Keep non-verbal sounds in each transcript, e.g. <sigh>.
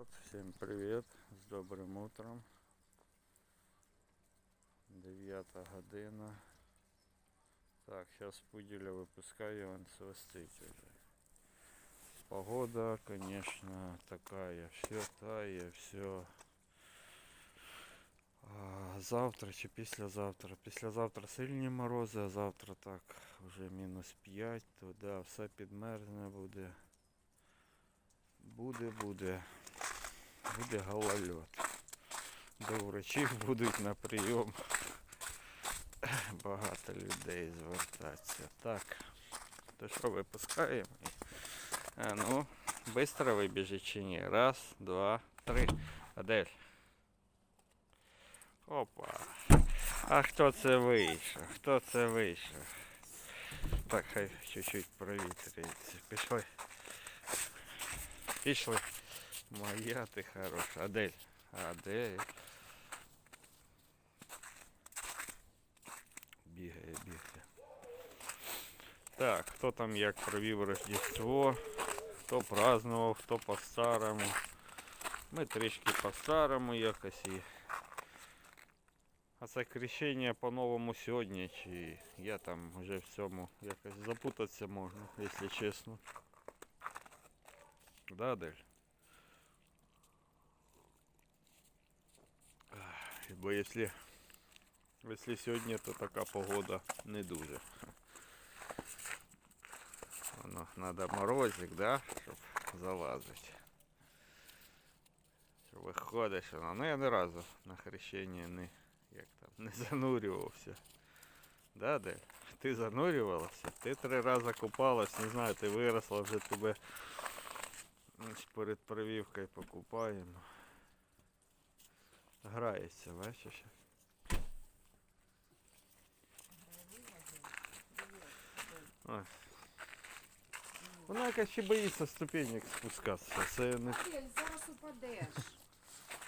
Вот, Всем привет, с добрым утром. 9 година. Так, сейчас пуделя выпускаю, он свистить уже. Погода, конечно, такая, все тає, все. А, завтра чи післязавтра. Післязавтра сильні морози, а завтра так, вже мінус 5, то да, все підмерзне буде. Буде, буде. Буде голольот. До врачів будуть на прийом. Багато людей звертаться. Так. То що випускаємо? А ну, швидко вибіжить чи ні? Раз, два, три. Адель. Опа. А хто це вийшов? Хто це вийшов? Так, хай чуть-чуть провітрюється. Пішли. Пішли. Моя ти хороша. Адель. Адель. Бігає, бігає. Так, хто там як провів Рождество, хто празднував, хто по-старому. Ми трішки по-старому якось і. А це крещення по-новому сьогодні, чи я там вже в цьому якось запутатися можна, якщо чесно. Да, Адель? Бо якщо, якщо сьогодні, то така погода не дуже. Воно треба морозик, да, щоб залазити. Що виходиш воно. Ну я ні разу на хрещення не, як там, не занурювався. Да, Дель? Ти занурювалася? Ти три рази купалась, не знаю, ти виросла вже тебе перед прививкою покупаємо. Грається, бачиш? Ось. Вона якась ще боїться ступенек спускатися. Це не зараз упадеш.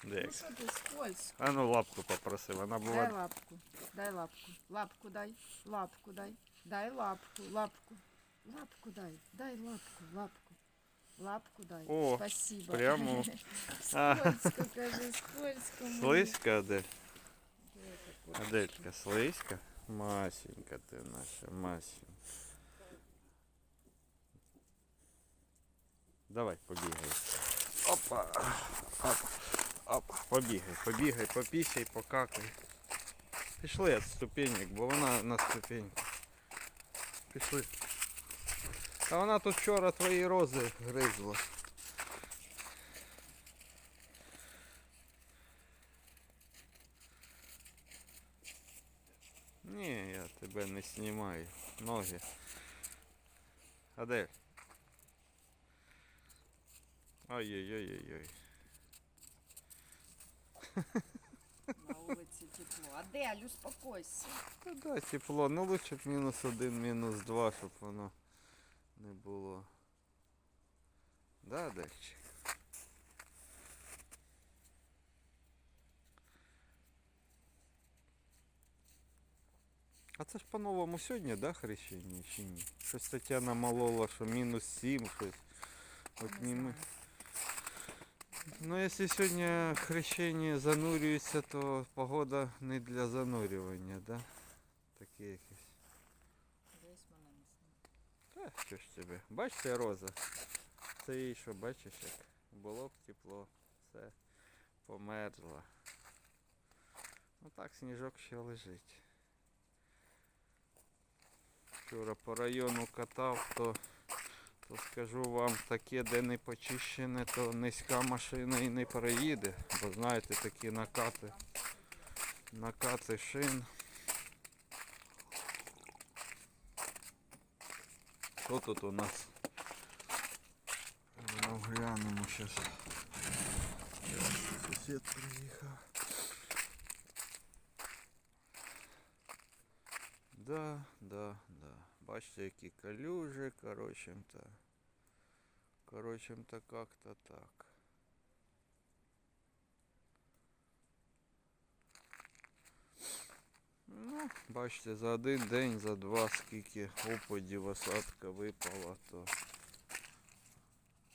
де. Ну що ти скользко? А ну лапку попроси, вона Дай лапку. Дай лапку. Лапку дай. Лапку дай. Дай лапку. Лапку. Лапку дай. Дай лапку. Лапку. Лапку дай. О, Спасибо. прямо. <laughs> Скользко, кажи, скользко. мені. Слизька, Адель? Аделька, слизька? Масенька ти наша, масенька. Давай, побігай. Опа. Опа. Опа. Побігай, побігай, попісяй, покакай. Пішли від ступенек, бо вона на ступеньку. Пішли. А вона тут вчора твої рози гризла. Ні, я тебе не знімаю. Ноги. Адель. Ой-ой-ой-ой-ой. На вулиці тепло. Адель, успокойся. Та да, тепло. Ну лучше б мінус один, мінус два, щоб воно не було. Да, Адельчик? А це ж по-новому сьогодні, да, хрещення чи ні? Щось Тетяна молола, що мінус 7, щось. От Не ми. Ну, якщо сьогодні хрещення занурюється, то погода не для занурювання, да? Таке якесь. Десь вона не знає. Та що ж тебе? Бачите, роза? Це їй що, бачиш, як було б тепло, все померзло. Ну так, сніжок ще лежить. Вчора по району катав, то, то скажу вам, таке, де не почищене, то низька машина і не переїде. Бо знаєте, такі накати, накати шин. Що тут у нас? Ну, глянемо зараз. Сусід приїхав. Да, да, да. Бачите, які калюжі, короче-то. Короче-то как-то так. Бачите, за один день, за два, скільки опадів, осадка випала, то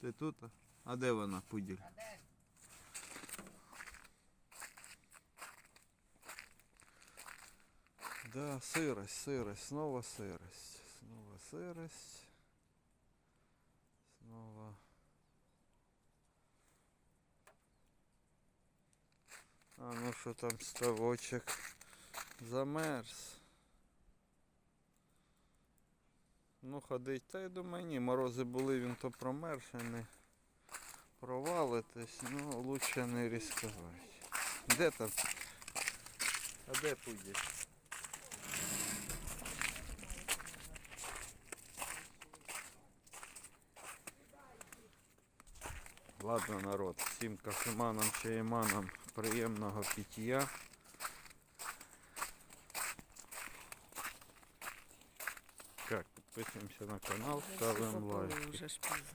ти тут? А де вона пуділь? Да, сирость, сирость, снова сирость. снова сирость. снова... А ну що там ставочек? Замерз. Ну ходить, та я думаю, ні, морози були, він то промерз, і не провалитись, ну лучше не ризикувати. Де там? А де пудять? Ладно, народ, всім кафеманам, чаєманам приємного пиття. Так, підписуємося на канал, ставимо лайки.